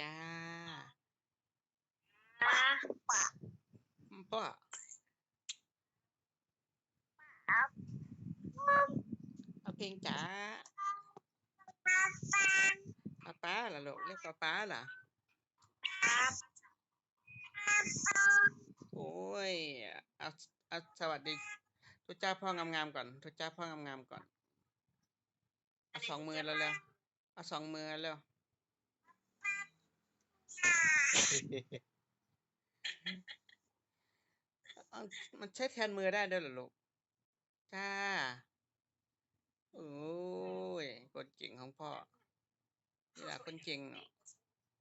จ้าป้าป้าครับเอาเพลงจ๋าป้าป้าป้าป้าล่ะลูกเรียกป้าป้าล่ะครับป้าป้าโอ้ยเอาเอาสวัสดีทุกเจ้าพ่องามๆก่อนทุกเจ้าพ่องามๆก่อนเอาสองมือแล้วเร็วเอาสองมือแล้ว เอามันใช้แทนมือได้ด้วยเหรอลูก จ้า โอ้ย คนเก่งของพ่อ นี่แหละคนเก่ง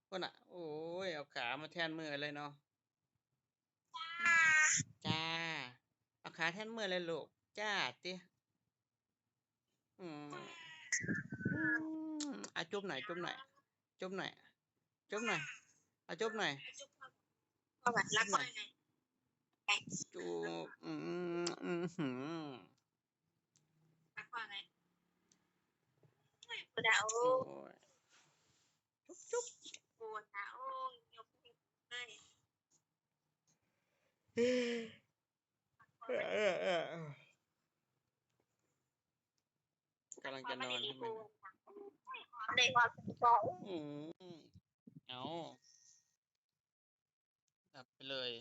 คนอะ โอ้ย เอาขามาแทนมือเลยเนาะ จ้า เอาขาแทนมือเลยลูก จ้าติอืมอืมอะจุ๊บหน่อยจุ๊บหน่อยจุ๊บหน่อยจุ๊บหน่อย อะจุ๊บหน่อยพ่อแบบรักพ่อไงจูบอืมอืมหืมรักพ่อไงปวดดาวโอ้ยปวดดาวยกให้เออเออเออกำลังจะนอนให้มันในความสงบอืมเอา ไปเลย